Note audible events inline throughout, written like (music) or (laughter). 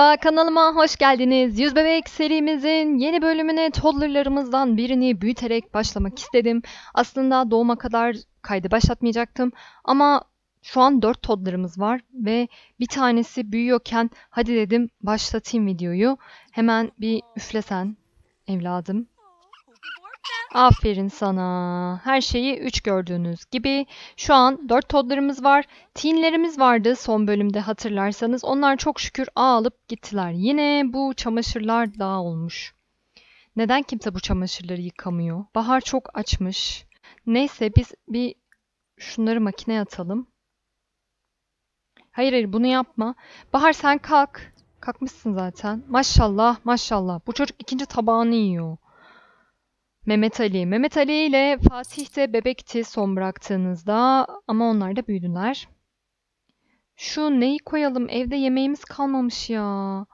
Merhaba kanalıma hoş geldiniz. Yüz Bebek serimizin yeni bölümüne toddlerlarımızdan birini büyüterek başlamak istedim. Aslında doğuma kadar kaydı başlatmayacaktım ama şu an 4 toddlerımız var ve bir tanesi büyüyorken hadi dedim başlatayım videoyu. Hemen bir üflesen evladım. Aferin sana. Her şeyi 3 gördüğünüz gibi. Şu an 4 toddlerımız var. Teenlerimiz vardı son bölümde hatırlarsanız. Onlar çok şükür alıp gittiler. Yine bu çamaşırlar dağ olmuş. Neden kimse bu çamaşırları yıkamıyor? Bahar çok açmış. Neyse biz bir şunları makineye atalım. Hayır hayır bunu yapma. Bahar sen kalk. Kalkmışsın zaten. Maşallah maşallah. Bu çocuk ikinci tabağını yiyor. Mehmet Ali. Mehmet Ali ile Fatih de bebekti son bıraktığınızda ama onlar da büyüdüler. Şu neyi koyalım? Evde yemeğimiz kalmamış ya.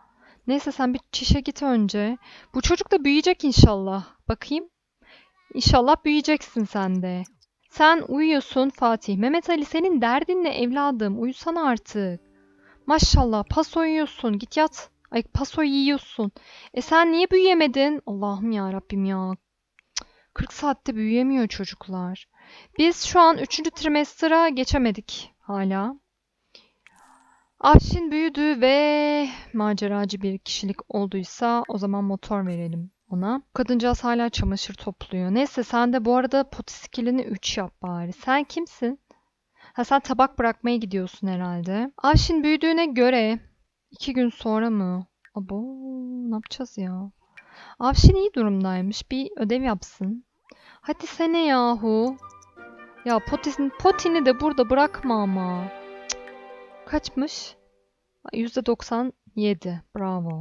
Neyse sen bir çişe git önce. Bu çocuk da büyüyecek inşallah. Bakayım. İnşallah büyüyeceksin sen de. Sen uyuyorsun Fatih. Mehmet Ali senin derdin ne evladım? Uyusana artık. Maşallah paso yiyorsun. Git yat. Ay paso yiyorsun. E sen niye büyüyemedin? Allah'ım ya Rabbim ya. 40 saatte büyüyemiyor çocuklar. Biz şu an 3. trimestra geçemedik hala. Afşin büyüdü ve maceracı bir kişilik olduysa o zaman motor verelim ona. Kadıncağız hala çamaşır topluyor. Neyse sen de bu arada poti skillini 3 yap bari. Sen kimsin? Ha sen tabak bırakmaya gidiyorsun herhalde. Afşin büyüdüğüne göre 2 gün sonra mı? Abo ne yapacağız ya? Afşin iyi durumdaymış. Bir ödev yapsın. Hadi sene yahu. Ya potin, potini de burada bırakma ama. Cık. Kaçmış? %97. Bravo.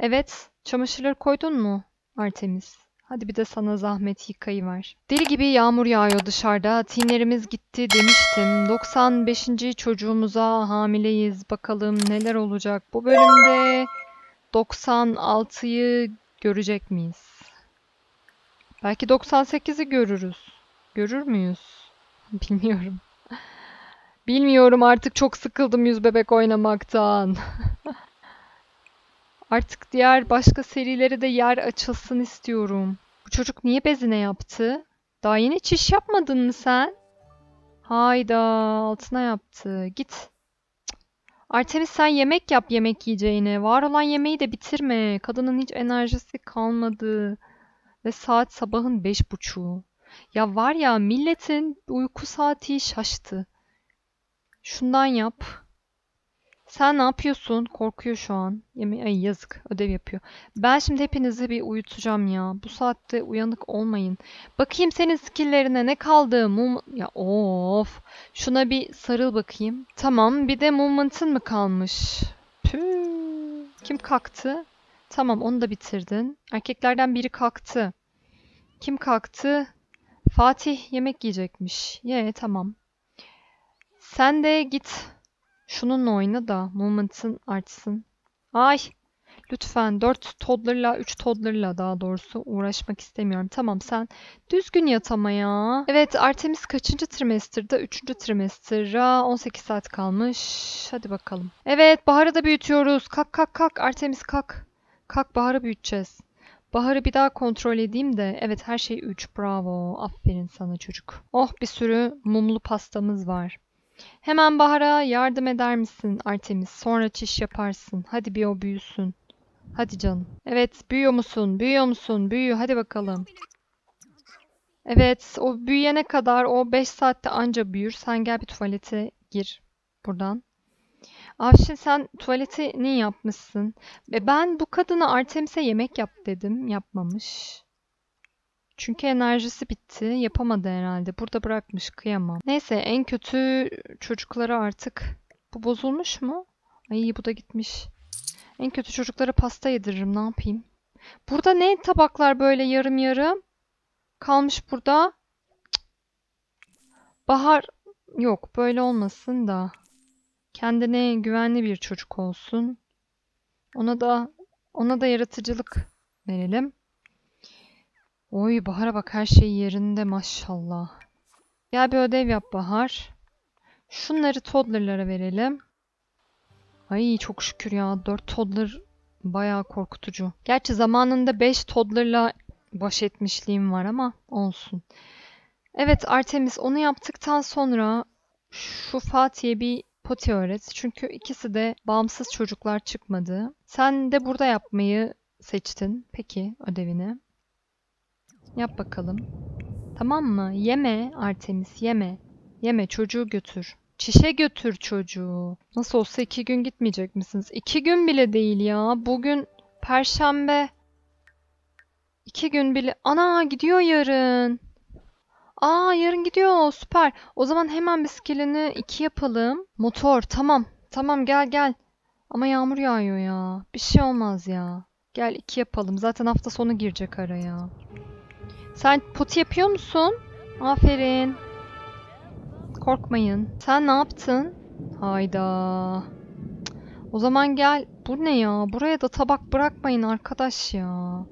Evet. Çamaşırları koydun mu Artemis? Hadi bir de sana zahmet yıkayıver. Deli gibi yağmur yağıyor dışarıda. Tinlerimiz gitti demiştim. 95. çocuğumuza hamileyiz. Bakalım neler olacak. Bu bölümde 96'yı görecek miyiz? Belki 98'i görürüz. Görür müyüz? (laughs) Bilmiyorum. Bilmiyorum artık çok sıkıldım yüz bebek oynamaktan. (laughs) artık diğer başka serileri de yer açılsın istiyorum. Bu çocuk niye bezine yaptı? Daha yeni çiş yapmadın mı sen? Hayda altına yaptı. Git. Artemis sen yemek yap yemek yiyeceğine. Var olan yemeği de bitirme. Kadının hiç enerjisi kalmadı. Ve saat sabahın beş buçuğu. Ya var ya milletin uyku saati şaştı. Şundan yap. Sen ne yapıyorsun? Korkuyor şu an. Ay yazık. Ödev yapıyor. Ben şimdi hepinizi bir uyutacağım ya. Bu saatte uyanık olmayın. Bakayım senin skilllerine ne kaldı? Mum... Ya of. Şuna bir sarıl bakayım. Tamam. Bir de movement'ın mı kalmış? Püh. Kim kalktı? Tamam onu da bitirdin. Erkeklerden biri kalktı. Kim kalktı? Fatih yemek yiyecekmiş. Ye tamam. Sen de git. Şununla oyna da movement'ın artsın. Ay lütfen 4 toddlerla 3 toddlerla daha doğrusu uğraşmak istemiyorum. Tamam sen düzgün yat ama ya. Evet Artemis kaçıncı trimester'da? 3. trimestra 18 saat kalmış. Hadi bakalım. Evet Bahar'ı da büyütüyoruz. Kalk kalk kalk Artemis kalk. Kalk Bahar'ı büyüteceğiz. Bahar'ı bir daha kontrol edeyim de. Evet her şey 3. Bravo. Aferin sana çocuk. Oh bir sürü mumlu pastamız var. Hemen Bahar'a yardım eder misin Artemis? Sonra çiş yaparsın. Hadi bir o büyüsün. Hadi canım. Evet büyüyor musun? Büyüyor musun? Büyü hadi bakalım. Evet o büyüyene kadar o 5 saatte anca büyür. Sen gel bir tuvalete gir buradan. Avşin sen tuvaletini yapmışsın. Ve ben bu kadına Artemis'e yemek yap dedim. Yapmamış. Çünkü enerjisi bitti. Yapamadı herhalde. Burada bırakmış. Kıyamam. Neyse en kötü çocuklara artık... Bu bozulmuş mu? Ay bu da gitmiş. En kötü çocuklara pasta yediririm. Ne yapayım? Burada ne tabaklar böyle yarım yarım? Kalmış burada. Bahar... Yok böyle olmasın da. Kendine güvenli bir çocuk olsun. Ona da ona da yaratıcılık verelim. Oy Bahar'a bak her şey yerinde maşallah. Gel bir ödev yap Bahar. Şunları toddlerlara verelim. Ay çok şükür ya. 4 toddler bayağı korkutucu. Gerçi zamanında 5 toddlerla baş etmişliğim var ama olsun. Evet Artemis onu yaptıktan sonra şu Fatih'e bir poti öğret. Çünkü ikisi de bağımsız çocuklar çıkmadı. Sen de burada yapmayı seçtin. Peki ödevini. Yap bakalım. Tamam mı? Yeme Artemis yeme. Yeme çocuğu götür. Çişe götür çocuğu. Nasıl olsa iki gün gitmeyecek misiniz? İki gün bile değil ya. Bugün Perşembe. İki gün bile. Ana gidiyor yarın. Aa yarın gidiyor. Süper. O zaman hemen bisikletini iki yapalım. Motor tamam. Tamam gel gel. Ama yağmur yağıyor ya. Bir şey olmaz ya. Gel iki yapalım. Zaten hafta sonu girecek araya. Sen poti yapıyor musun? Aferin. Korkmayın. Sen ne yaptın? Hayda. O zaman gel. Bu ne ya? Buraya da tabak bırakmayın arkadaş ya.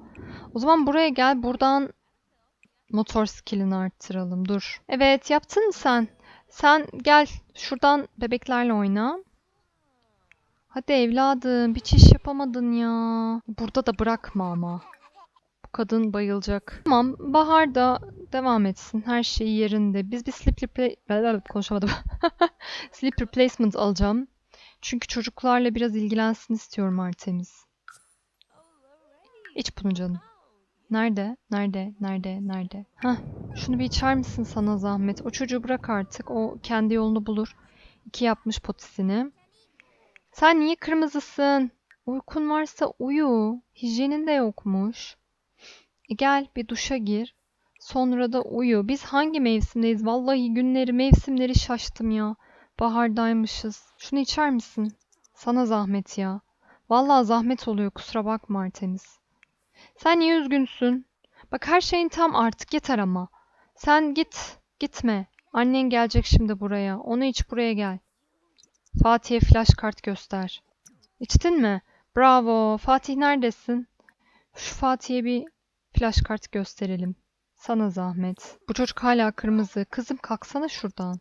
O zaman buraya gel. Buradan motor skillini arttıralım. Dur. Evet yaptın mı sen? Sen gel. Şuradan bebeklerle oyna. Hadi evladım. Bir çiş yapamadın ya. Burada da bırakma ama. Bu kadın bayılacak. Tamam, Bahar da devam etsin. Her şey yerinde. Biz bir sleep replacement... Konuşamadım. (laughs) sleep replacement alacağım. Çünkü çocuklarla biraz ilgilensin istiyorum Artemis. İç bunu canım. Nerede? Nerede? Nerede? Nerede? Hah, şunu bir içer misin sana zahmet? O çocuğu bırak artık. O kendi yolunu bulur. İki yapmış potisini. Sen niye kırmızısın? Uykun varsa uyu. Hijyenin de yokmuş. E gel bir duşa gir. Sonra da uyu. Biz hangi mevsimdeyiz? Vallahi günleri, mevsimleri şaştım ya. Bahardaymışız. Şunu içer misin? Sana zahmet ya. Vallahi zahmet oluyor. Kusura bakma Artemis. Sen niye üzgünsün? Bak her şeyin tam artık yeter ama. Sen git. Gitme. Annen gelecek şimdi buraya. Onu iç buraya gel. Fatih'e flash kart göster. İçtin mi? Bravo. Fatih neredesin? Şu Fatih'e bir flash kart gösterelim. Sana zahmet. Bu çocuk hala kırmızı. Kızım kalksana şuradan.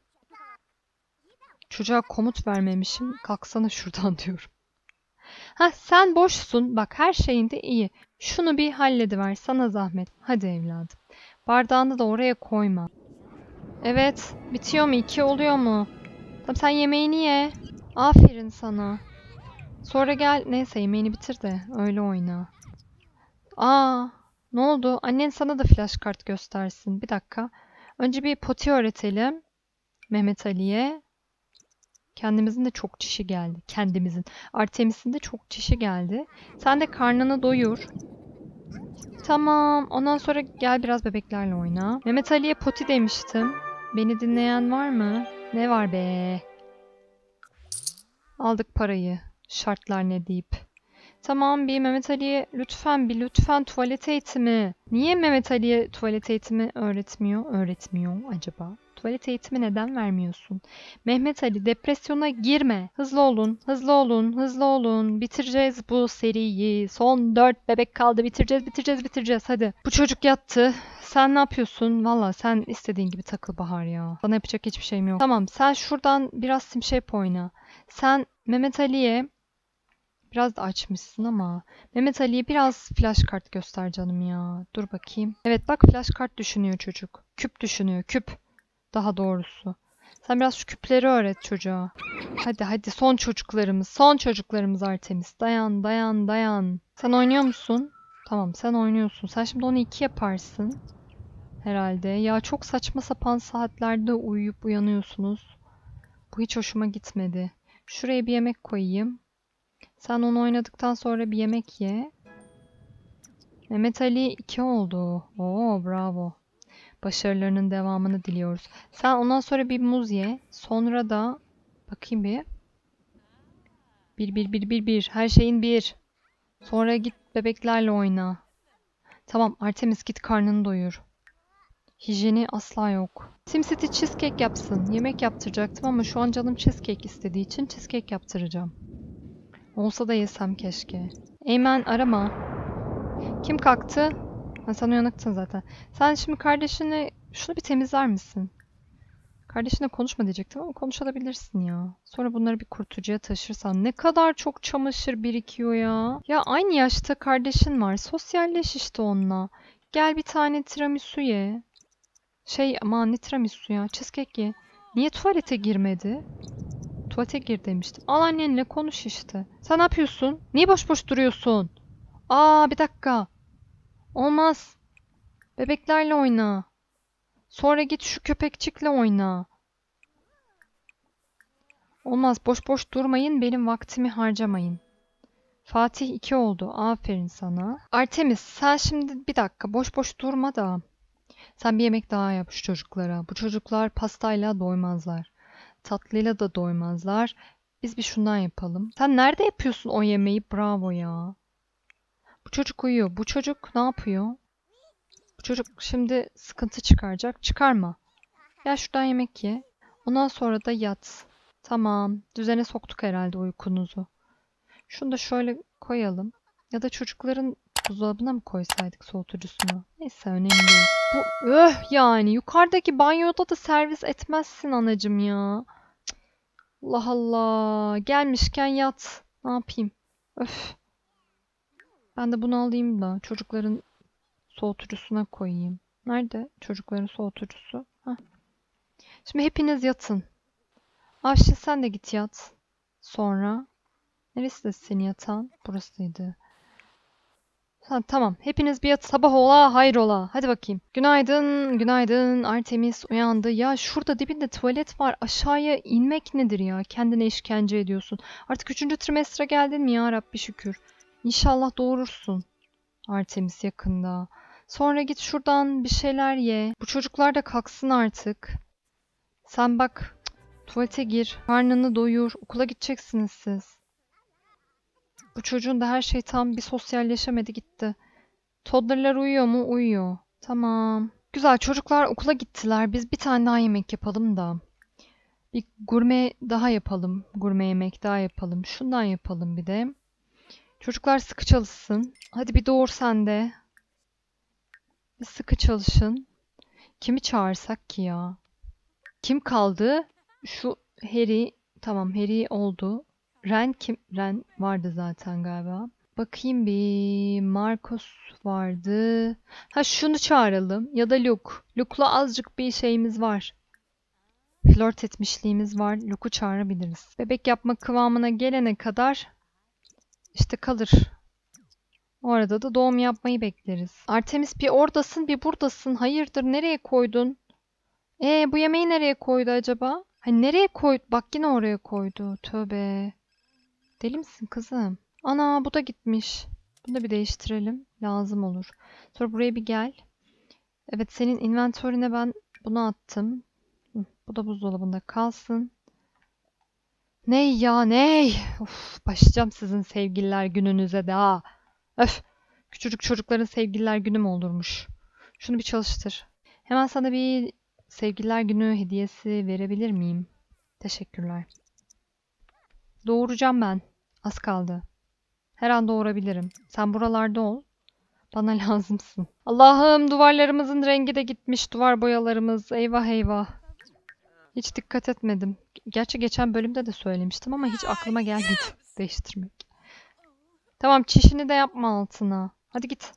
Çocuğa komut vermemişim. Kalksana şuradan (laughs) diyorum. Ha sen boşsun. Bak her şeyin de iyi. Şunu bir hallediver. Sana zahmet. Hadi evladım. Bardağını da oraya koyma. Evet. Bitiyor mu? İki oluyor mu? Tamam sen yemeğini ye. Aferin sana. Sonra gel. Neyse yemeğini bitir de öyle oyna. Aa, ne oldu? Annen sana da flash kart göstersin. Bir dakika. Önce bir poti öğretelim. Mehmet Ali'ye. Kendimizin de çok çişi geldi. Kendimizin. Artemis'in de çok çişi geldi. Sen de karnını doyur. Tamam. Ondan sonra gel biraz bebeklerle oyna. Mehmet Ali'ye poti demiştim. Beni dinleyen var mı? Ne var be? Aldık parayı. Şartlar ne deyip. Tamam bir Mehmet Ali'ye lütfen bir lütfen tuvalet eğitimi. Niye Mehmet Ali'ye tuvalet eğitimi öğretmiyor? Öğretmiyor acaba? Tuvalet eğitimi neden vermiyorsun? Mehmet Ali depresyona girme. Hızlı olun, hızlı olun, hızlı olun. Bitireceğiz bu seriyi. Son dört bebek kaldı. Bitireceğiz, bitireceğiz, bitireceğiz. Hadi. Bu çocuk yattı. Sen ne yapıyorsun? Valla sen istediğin gibi takıl Bahar ya. Sana yapacak hiçbir şeyim yok. Tamam sen şuradan biraz simşep oyna. Sen Mehmet Ali'ye Biraz da açmışsın ama. Mehmet Ali'ye biraz flash kart göster canım ya. Dur bakayım. Evet bak flash kart düşünüyor çocuk. Küp düşünüyor. Küp. Daha doğrusu. Sen biraz şu küpleri öğret çocuğa. Hadi hadi son çocuklarımız. Son çocuklarımız Artemis. Dayan dayan dayan. Sen oynuyor musun? Tamam sen oynuyorsun. Sen şimdi onu iki yaparsın. Herhalde. Ya çok saçma sapan saatlerde uyuyup uyanıyorsunuz. Bu hiç hoşuma gitmedi. Şuraya bir yemek koyayım. Sen onu oynadıktan sonra bir yemek ye. Mehmet Ali 2 oldu. Oo bravo. Başarılarının devamını diliyoruz. Sen ondan sonra bir muz ye. Sonra da bakayım bir. Bir bir bir bir bir. Her şeyin bir. Sonra git bebeklerle oyna. Tamam Artemis git karnını doyur. Hijyeni asla yok. SimCity cheesecake yapsın. Yemek yaptıracaktım ama şu an canım cheesecake istediği için cheesecake yaptıracağım. Olsa da yesem keşke. Eymen arama. Kim kalktı? Ha, sen uyanıktın zaten. Sen şimdi kardeşini şunu bir temizler misin? Kardeşine konuşma diyecektim ama konuşabilirsin ya. Sonra bunları bir kurtucuya taşırsan ne kadar çok çamaşır birikiyor ya. Ya aynı yaşta kardeşin var. Sosyalleş işte onunla. Gel bir tane tiramisu ye. Şey aman ne tiramisu ya. Cheesecake ye. Niye tuvalete girmedi? Tuvalete gir demiştim. Al annenle konuş işte. Sen ne yapıyorsun? Niye boş boş duruyorsun? Aa bir dakika. Olmaz. Bebeklerle oyna. Sonra git şu köpekçikle oyna. Olmaz. Boş boş durmayın. Benim vaktimi harcamayın. Fatih 2 oldu. Aferin sana. Artemis sen şimdi bir dakika boş boş durma da. Sen bir yemek daha yap şu çocuklara. Bu çocuklar pastayla doymazlar. Tatlıyla da doymazlar. Biz bir şundan yapalım. Sen nerede yapıyorsun o yemeği? Bravo ya. Bu çocuk uyuyor. Bu çocuk ne yapıyor? Bu çocuk şimdi sıkıntı çıkaracak. Çıkarma. Gel şuradan yemek ye. Ondan sonra da yat. Tamam. Düzene soktuk herhalde uykunuzu. Şunu da şöyle koyalım. Ya da çocukların buzdolabına mı koysaydık soğutucusunu? Neyse önemli değil. Bu öh yani yukarıdaki banyoda da servis etmezsin anacım ya. Allah Allah. Gelmişken yat. Ne yapayım? Öf. Ben de bunu alayım da çocukların soğutucusuna koyayım. Nerede çocukların soğutucusu? Hah. Şimdi hepiniz yatın. Ayşe sen de git yat. Sonra neresi de senin yatan? Burasıydı. Ha, tamam. Hepiniz bir yat. Sabah ola, hayrola. Hadi bakayım. Günaydın, günaydın. Artemis uyandı. Ya şurada dibinde tuvalet var. Aşağıya inmek nedir ya? Kendine işkence ediyorsun. Artık üçüncü trimestre geldin mi ya Rabbi şükür. İnşallah doğurursun. Artemis yakında. Sonra git şuradan bir şeyler ye. Bu çocuklar da kalksın artık. Sen bak tuvalete gir. Karnını doyur. Okula gideceksiniz siz. Bu çocuğun da her şey tam bir sosyalleşemedi gitti. Toddler'lar uyuyor mu? Uyuyor. Tamam. Güzel çocuklar okula gittiler. Biz bir tane daha yemek yapalım da. Bir gurme daha yapalım. Gurme yemek daha yapalım. Şundan yapalım bir de. Çocuklar sıkı çalışsın. Hadi bir doğur sen de. Bir sıkı çalışın. Kimi çağırsak ki ya? Kim kaldı? Şu Harry. Tamam Harry oldu. Ren kim? Ren vardı zaten galiba. Bakayım bir. Marcos vardı. Ha şunu çağıralım. Ya da Luke. Luke'la azıcık bir şeyimiz var. Flört etmişliğimiz var. Luke'u çağırabiliriz. Bebek yapma kıvamına gelene kadar işte kalır. O arada da doğum yapmayı bekleriz. Artemis bir oradasın bir buradasın. Hayırdır nereye koydun? E bu yemeği nereye koydu acaba? Hani nereye koydu? Bak yine oraya koydu. Tövbe. Deli misin kızım? Ana bu da gitmiş. Bunu da bir değiştirelim. Lazım olur. Sonra buraya bir gel. Evet senin inventörüne ben bunu attım. Bu da buzdolabında kalsın. Ney ya ney? Of, başlayacağım sizin sevgililer gününüze de ha. Öf. Küçücük çocukların sevgililer günü mü olurmuş? Şunu bir çalıştır. Hemen sana bir sevgililer günü hediyesi verebilir miyim? Teşekkürler. Doğuracağım ben. Az kaldı. Her an doğurabilirim. Sen buralarda ol. Bana (laughs) lazımsın. Allah'ım duvarlarımızın rengi de gitmiş. Duvar boyalarımız. Eyvah eyvah. Hiç dikkat etmedim. Gerçi geçen bölümde de söylemiştim ama hiç aklıma gelmedi değiştirmek. Tamam çişini de yapma altına. Hadi git.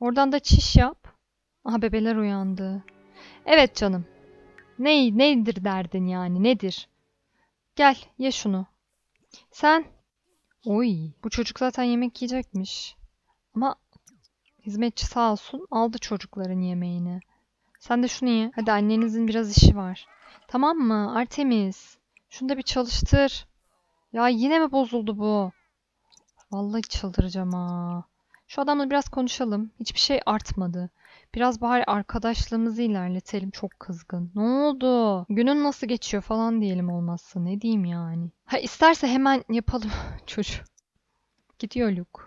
Oradan da çiş yap. Aha bebeler uyandı. Evet canım. Ney, nedir derdin yani nedir? Gel ye şunu. Sen. Oy bu çocuk zaten yemek yiyecekmiş. Ama hizmetçi sağ olsun aldı çocukların yemeğini. Sen de şunu ye. Hadi annenizin biraz işi var. Tamam mı Artemis? Şunu da bir çalıştır. Ya yine mi bozuldu bu? Vallahi çıldıracağım ha. Şu adamla biraz konuşalım. Hiçbir şey artmadı. Biraz bari arkadaşlığımızı ilerletelim. Çok kızgın. Ne oldu? Günün nasıl geçiyor falan diyelim olmazsa. Ne diyeyim yani? Ha isterse hemen yapalım (laughs) çocuğu. Gidiyor Luke.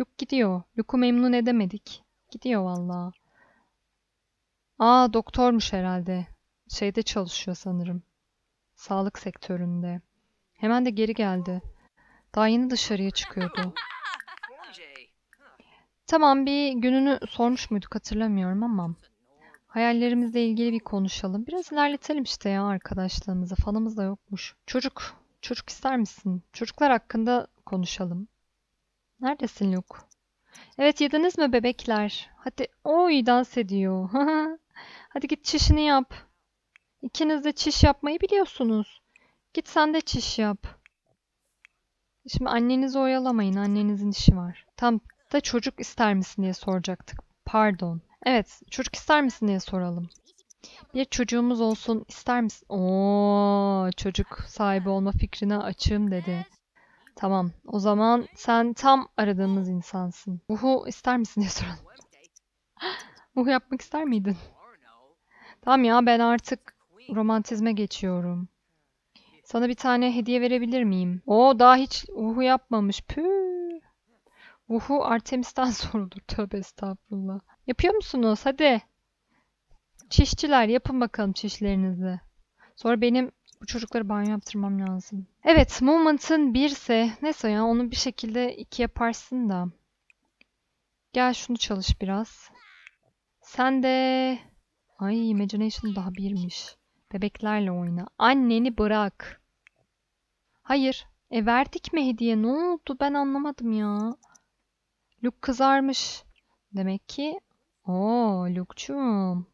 Luke gidiyor. Luke'u memnun edemedik. Gidiyor vallahi. Aa doktormuş herhalde. Şeyde çalışıyor sanırım. Sağlık sektöründe. Hemen de geri geldi. Daha yeni dışarıya çıkıyordu. Tamam bir gününü sormuş muyduk hatırlamıyorum ama. Hayallerimizle ilgili bir konuşalım. Biraz ilerletelim işte ya arkadaşlığımızı. Fanımız da yokmuş. Çocuk, çocuk ister misin? Çocuklar hakkında konuşalım. Neredesin Luke? Evet yediniz mi bebekler? Hadi oy dans ediyor. (laughs) Hadi git çişini yap. İkiniz de çiş yapmayı biliyorsunuz. Git sen de çiş yap. Şimdi annenizi oyalamayın. Annenizin işi var. Tam da çocuk ister misin diye soracaktık. Pardon. Evet, çocuk ister misin diye soralım. Bir çocuğumuz olsun ister misin? Oo, çocuk sahibi olma fikrine açığım dedi. Tamam. O zaman sen tam aradığımız insansın. Uhu ister misin diye soralım. (laughs) Uhu yapmak ister miydin? Tamam ya ben artık romantizme geçiyorum. Sana bir tane hediye verebilir miyim? Oo daha hiç uhu yapmamış. Püh. Uhu Artemis'ten (laughs) sorulur. Tövbe estağfurullah. Yapıyor musunuz? Hadi. Çişçiler yapın bakalım çişlerinizi. Sonra benim bu çocukları banyo yaptırmam lazım. Evet, movement'ın birse neyse ya onu bir şekilde iki yaparsın da. Gel şunu çalış biraz. Sen de ay imagination daha birmiş. Bebeklerle oyna. Anneni bırak. Hayır. E verdik mi hediye? Ne oldu? Ben anlamadım ya. Luke kızarmış. Demek ki Oo Luke'cum.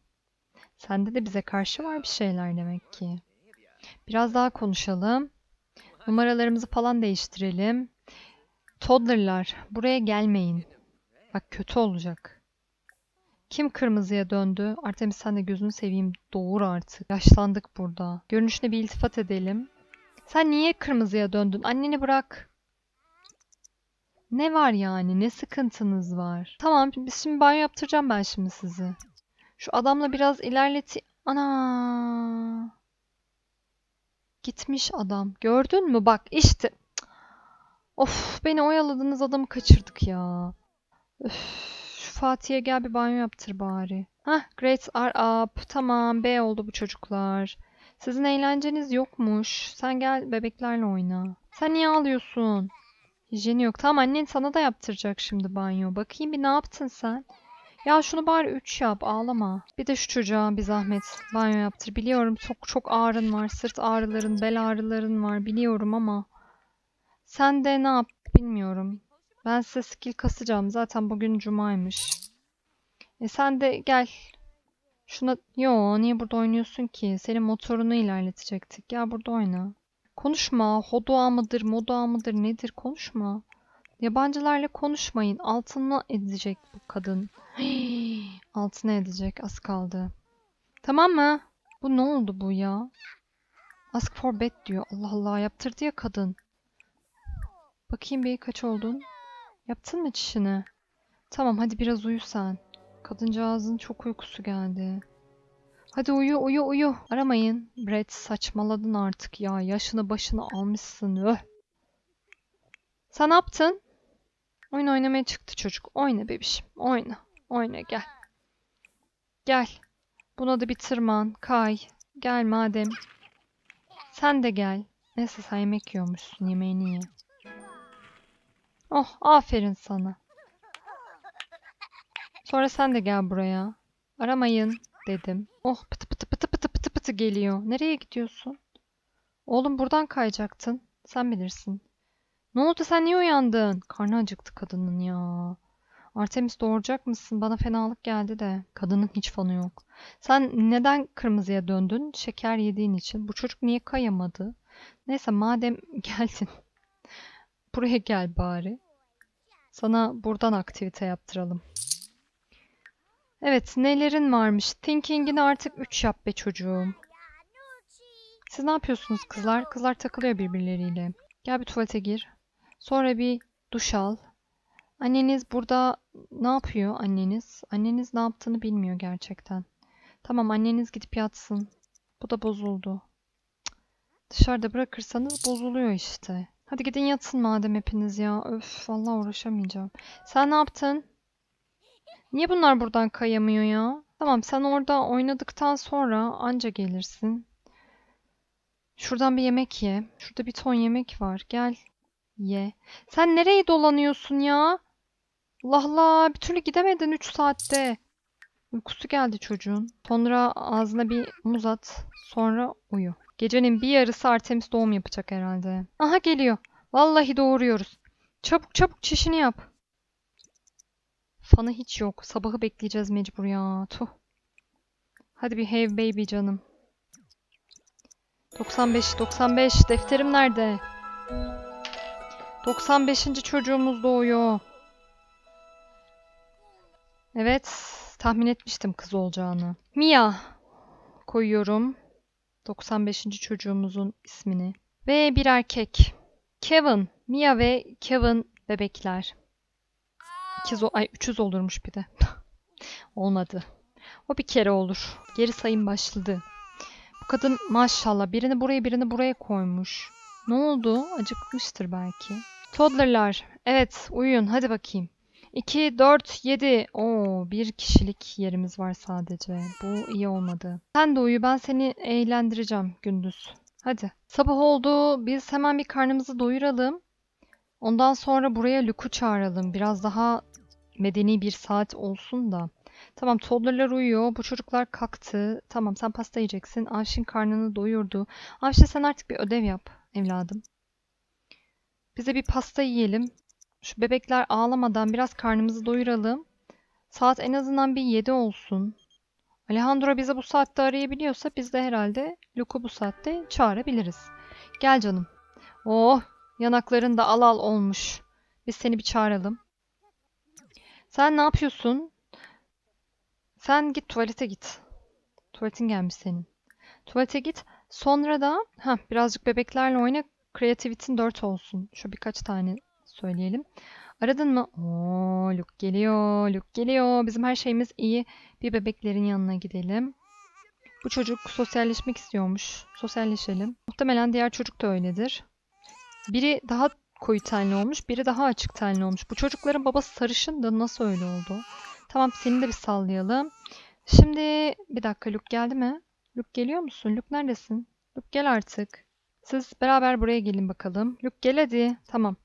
Sende de bize karşı var bir şeyler demek ki. Biraz daha konuşalım. Numaralarımızı falan değiştirelim. Toddler'lar buraya gelmeyin. Bak kötü olacak. Kim kırmızıya döndü? Artemis sen de gözünü seveyim doğur artık. Yaşlandık burada. Görünüşüne bir iltifat edelim. Sen niye kırmızıya döndün? Anneni bırak. Ne var yani? Ne sıkıntınız var? Tamam, biz şimdi banyo yaptıracağım ben şimdi sizi. Şu adamla biraz ilerleti... Ana! Gitmiş adam. Gördün mü? Bak işte. Of, beni oyaladınız adamı kaçırdık ya. Öf, Fatih'e gel bir banyo yaptır bari. Hah, grades are up. Tamam, B oldu bu çocuklar. Sizin eğlenceniz yokmuş. Sen gel bebeklerle oyna. Sen niye ağlıyorsun? Hijyeni yok. Tamam annen sana da yaptıracak şimdi banyo. Bakayım bir ne yaptın sen? Ya şunu bari 3 yap. Ağlama. Bir de şu çocuğa bir zahmet banyo yaptır. Biliyorum çok çok ağrın var. Sırt ağrıların, bel ağrıların var. Biliyorum ama sen de ne yap bilmiyorum. Ben size skill kasacağım. Zaten bugün cumaymış. E sen de gel. Şuna... Yo niye burada oynuyorsun ki? Senin motorunu ilerletecektik. Gel burada oyna. Konuşma. Hodoğa mıdır, modoğa mıdır nedir? Konuşma. Yabancılarla konuşmayın. Altına edecek bu kadın. (gasps) Altına edecek. Az kaldı. Tamam mı? Bu ne oldu bu ya? Ask for bed diyor. Allah Allah yaptırdı ya kadın. Bakayım bir kaç oldun? Yaptın mı çişini? Tamam hadi biraz uyu sen. Kadıncağızın çok uykusu geldi. Hadi uyu uyu uyu. Aramayın. Brett saçmaladın artık ya. Yaşını başını almışsın. Öh. Sen ne yaptın? Oyun oynamaya çıktı çocuk. Oyna bebişim. Oyna. Oyna gel. Gel. Buna da bir tırman. Kay. Gel madem. Sen de gel. Neyse sen yemek yiyormuşsun. Yemeğini ye. Oh aferin sana. Sonra sen de gel buraya. Aramayın dedim. Oh pıtı pıtı pıtı pıtı pıtı pıtı geliyor. Nereye gidiyorsun? Oğlum buradan kayacaktın. Sen bilirsin. Ne oldu sen niye uyandın? Karnı acıktı kadının ya. Artemis doğuracak mısın? Bana fenalık geldi de. Kadının hiç fanı yok. Sen neden kırmızıya döndün? Şeker yediğin için. Bu çocuk niye kayamadı? Neyse madem (laughs) geldin. Buraya gel bari. Sana buradan aktivite yaptıralım. Evet, nelerin varmış? Thinking'ini artık 3 yap be çocuğum. Siz ne yapıyorsunuz kızlar? Kızlar takılıyor birbirleriyle. Gel bir tuvalete gir. Sonra bir duş al. Anneniz burada ne yapıyor anneniz? Anneniz ne yaptığını bilmiyor gerçekten. Tamam anneniz gidip yatsın. Bu da bozuldu. Dışarıda bırakırsanız bozuluyor işte. Hadi gidin yatın madem hepiniz ya. Öf vallahi uğraşamayacağım. Sen ne yaptın? Niye bunlar buradan kayamıyor ya? Tamam sen orada oynadıktan sonra anca gelirsin. Şuradan bir yemek ye. Şurada bir ton yemek var. Gel. Ye. Sen nereye dolanıyorsun ya? Allah Allah bir türlü gidemedin 3 saatte. Uykusu geldi çocuğun. Sonra ağzına bir muz at. Sonra uyu. Gecenin bir yarısı Artemis doğum yapacak herhalde. Aha geliyor. Vallahi doğuruyoruz. Çabuk çabuk çişini yap. Fanı hiç yok. Sabahı bekleyeceğiz mecbur ya. Tuh. Hadi bir have baby canım. 95, 95. Defterim nerede? 95. çocuğumuz doğuyor. Evet, tahmin etmiştim kız olacağını. Mia koyuyorum. 95. çocuğumuzun ismini. Ve bir erkek. Kevin. Mia ve Kevin bebekler. İkiz ay üçüz olurmuş bir de. (laughs) Olmadı. O bir kere olur. Geri sayım başladı. Bu kadın maşallah birini buraya birini buraya koymuş. Ne oldu? Acıkmıştır belki. Toddlerlar. Evet uyuyun hadi bakayım. 2, 4, 7. Oo, bir kişilik yerimiz var sadece. Bu iyi olmadı. Sen de uyu ben seni eğlendireceğim gündüz. Hadi. Sabah oldu. Biz hemen bir karnımızı doyuralım. Ondan sonra buraya Luke'u çağıralım. Biraz daha medeni bir saat olsun da. Tamam toddlerlar uyuyor. Bu çocuklar kalktı. Tamam sen pasta yiyeceksin. Avşin karnını doyurdu. Avşin sen artık bir ödev yap evladım. Bize bir pasta yiyelim. Şu bebekler ağlamadan biraz karnımızı doyuralım. Saat en azından bir 7 olsun. Alejandro bize bu saatte arayabiliyorsa biz de herhalde Luke'u bu saatte çağırabiliriz. Gel canım. Oh yanakların da al al olmuş. Biz seni bir çağıralım. Sen ne yapıyorsun? Sen git tuvalete git. Tuvaletin gelmiş senin. Tuvalete git. Sonra da heh, birazcık bebeklerle oyna. Creativity'in 4 olsun. Şu birkaç tane söyleyelim. Aradın mı? Oo, Luke geliyor. Luke geliyor. Bizim her şeyimiz iyi. Bir bebeklerin yanına gidelim. Bu çocuk sosyalleşmek istiyormuş. Sosyalleşelim. Muhtemelen diğer çocuk da öyledir. Biri daha koyu tenli olmuş, biri daha açık tenli olmuş. Bu çocukların babası sarışın da nasıl öyle oldu? Tamam seni de bir sallayalım. Şimdi bir dakika Luke geldi mi? Luke geliyor musun? Luke neredesin? Luke gel artık. Siz beraber buraya gelin bakalım. Luke gel hadi. Tamam.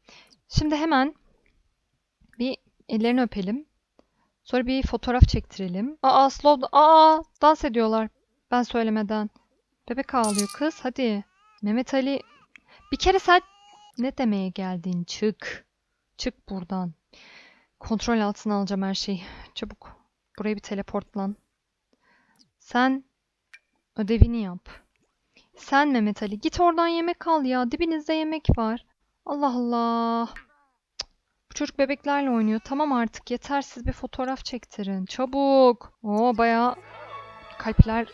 Şimdi hemen bir ellerini öpelim. Sonra bir fotoğraf çektirelim. Aa slow... Aa dans ediyorlar. Ben söylemeden. Bebek ağlıyor kız. Hadi. Mehmet Ali. Bir kere sen ne demeye geldin? Çık. Çık buradan. Kontrol altına alacağım her şeyi. Çabuk. Buraya bir teleportlan. Sen ödevini yap. Sen Mehmet Ali git oradan yemek al ya. Dibinizde yemek var. Allah Allah. Bu çocuk bebeklerle oynuyor. Tamam artık yeter siz bir fotoğraf çektirin. Çabuk. Oo bayağı kalpler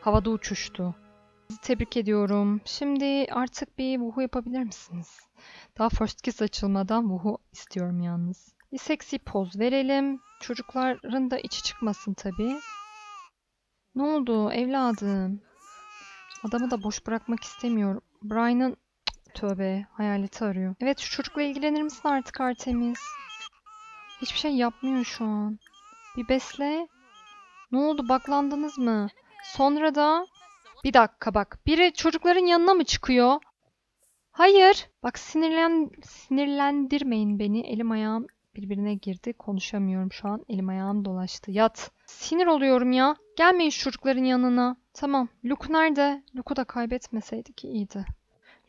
havada uçuştu. Sizi tebrik ediyorum. Şimdi artık bir vuhu yapabilir misiniz? Daha first kiss açılmadan vuhu istiyorum yalnız. Bir seksi poz verelim. Çocukların da içi çıkmasın tabii. Ne oldu evladım? Adamı da boş bırakmak istemiyorum. Brian'ın (tsk) tövbe hayaleti arıyor. Evet şu çocukla ilgilenir misin artık Artemis? Hiçbir şey yapmıyor şu an. Bir besle. Ne oldu baklandınız mı? Sonra da bir dakika bak. Biri çocukların yanına mı çıkıyor? Hayır. Bak sinirlen sinirlendirmeyin beni. Elim ayağım birbirine girdi. Konuşamıyorum şu an. Elim ayağım dolaştı. Yat. Sinir oluyorum ya. Gelmeyin çocukların yanına. Tamam. Luke nerede? Luke'u da kaybetmeseydik iyiydi.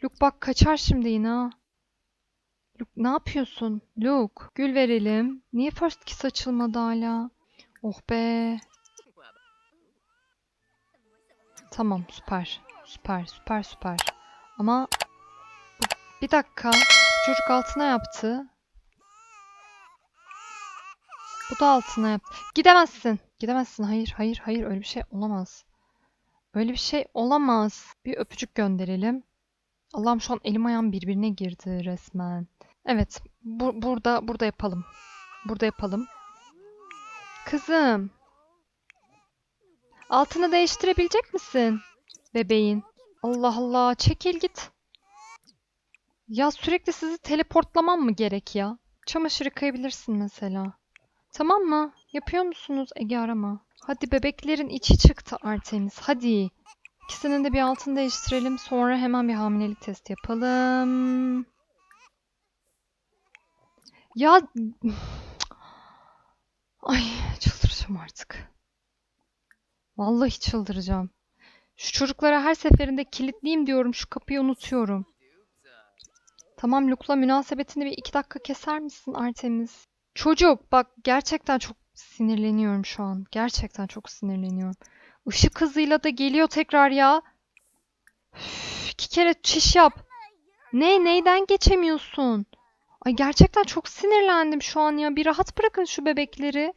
Luke bak kaçar şimdi yine ha. Luke ne yapıyorsun? Luke gül verelim. Niye first kiss açılmadı hala? Oh be. Tamam süper. Süper süper süper. Ama bir dakika. Çocuk altına yaptı. Bu da altına yaptı. Gidemezsin. Gidemezsin. Hayır hayır hayır öyle bir şey olamaz. Öyle bir şey olamaz. Bir öpücük gönderelim. Allah'ım şu an elim ayağım birbirine girdi resmen. Evet. Bu, burada burada yapalım. Burada yapalım. Kızım. Altını değiştirebilecek misin? Bebeğin. Allah Allah. Çekil git. Ya sürekli sizi teleportlamam mı gerek ya? Çamaşır yıkayabilirsin mesela. Tamam mı? Yapıyor musunuz? Ege arama. Hadi bebeklerin içi çıktı Artemis. Hadi. İkisinin de bir altını değiştirelim. Sonra hemen bir hamilelik testi yapalım. Ya... (sighs) Ay çıldıracağım artık. Vallahi çıldıracağım. Şu çocuklara her seferinde kilitleyeyim diyorum. Şu kapıyı unutuyorum. Tamam Luke'la münasebetini bir iki dakika keser misin Artemis? Çocuk bak gerçekten çok sinirleniyorum şu an. Gerçekten çok sinirleniyorum. Işık hızıyla da geliyor tekrar ya. Üf, iki kere çiş yap. Ne? Neyden geçemiyorsun? Ay gerçekten çok sinirlendim şu an ya. Bir rahat bırakın şu bebekleri.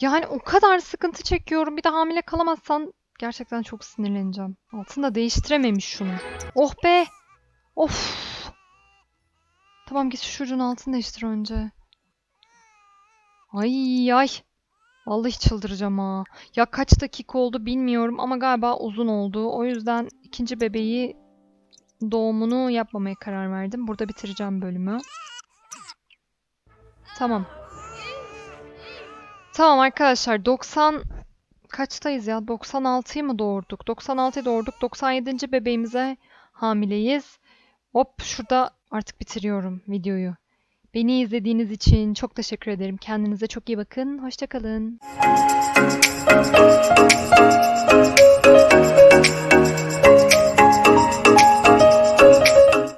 Yani o kadar sıkıntı çekiyorum. Bir de hamile kalamazsan gerçekten çok sinirleneceğim. Altını da değiştirememiş şunu. Oh be. Of. Tamam git şu çocuğun altını değiştir önce. Ay ay. Vallahi çıldıracağım ha. Ya kaç dakika oldu bilmiyorum ama galiba uzun oldu. O yüzden ikinci bebeği doğumunu yapmamaya karar verdim. Burada bitireceğim bölümü. Tamam. Tamam arkadaşlar 90 kaçtayız ya? 96'yı mı doğurduk? 96'yı doğurduk. 97. bebeğimize hamileyiz. Hop şurada artık bitiriyorum videoyu. Beni izlediğiniz için çok teşekkür ederim. Kendinize çok iyi bakın. Hoşçakalın.